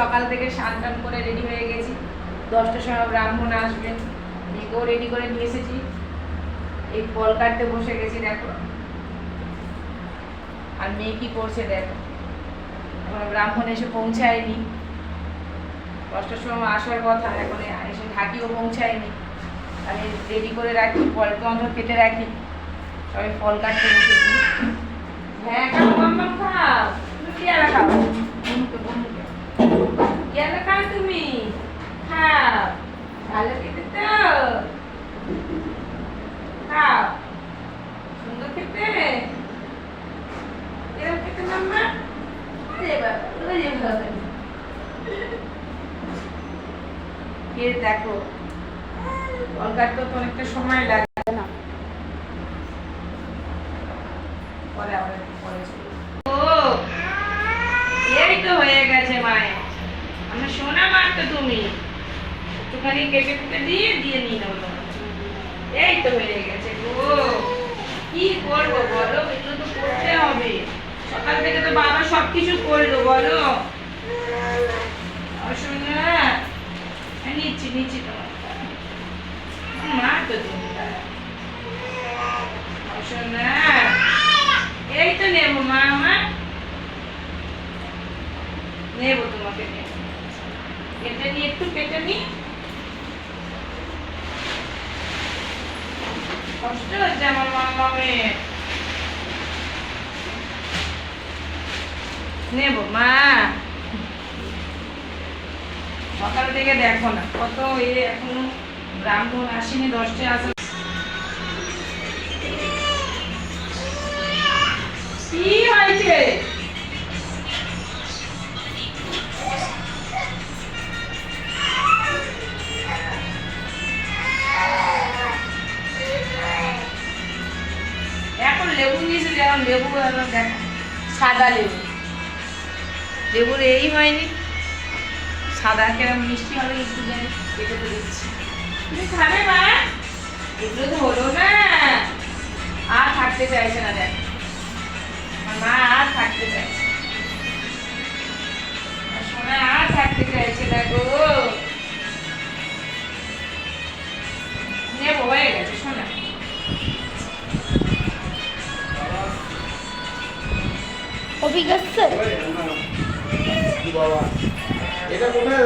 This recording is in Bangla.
সকাল থেকে স্নান টান করে রেডি হয়ে গেছি। দশটার সময় ব্রাহ্মণ আসবে। মেয়েকেও রেডি করে নিয়ে এসেছি। এই ফল কাটতে বসে গেছি, দেখো। আর মেয়ে কি করছে, দেখো। এখন ব্রাহ্মণ এসে পৌঁছায়নি। দশটার সময় আসার কথা, এখন এসে ঢাকিও পৌঁছায়নি। আমি রেডি করে রাখি ফলকে অন্তত কেটে রাখি। সবাই ফল কাটতে বসেছি। পেয়ারা তুমি? খাও ভালো খেতে তো। খাও। সুন্দর খেতে। এরকম খেতে মাম্মা কে দেখো কাটতে তো অনেকটা সময় লাগে না। পরে আবার পরে ও, এই তো হয়ে গেছে মায়ের আমার সোনা মা তো তুমি একটুখানি কেটে কেটে দিয়ে দিয়ে নিয়ে নেব এই তো হয়ে গেছে গো। কি করব বলো? এগুলো তো করতে হবে। সকাল থেকে তো বাবা সবকিছু করল বলো? হ্যাঁ, নিচ্ছি নিচ্ছি তোমার মা এই তো নেব মা আমার নেব তোমাকে নেব। কেটে নিয়ে একটু কেটে নি। কষ্ট হচ্ছে আমার মামা নেব নেব মা। সকাল থেকে দেখো না, কত এখনও ব্রাহ্মণ আসেনি, দশটায় আসে এখন লেবু নিয়েছে, যেমন লেবু এখন সাদা লেবু। লেবুর এই হয়নি। সাদা কেরম মিষ্টি হবে একটু জানি কেটে তো দিচ্ছি তুমি খাবে মা? এগুলো তো হলো না। আর থাকতে চাইছে না, দেখ। মা আর থাকতে চাইছে। সোনা আর থাকতে গাছে বাবা এটা কোথায়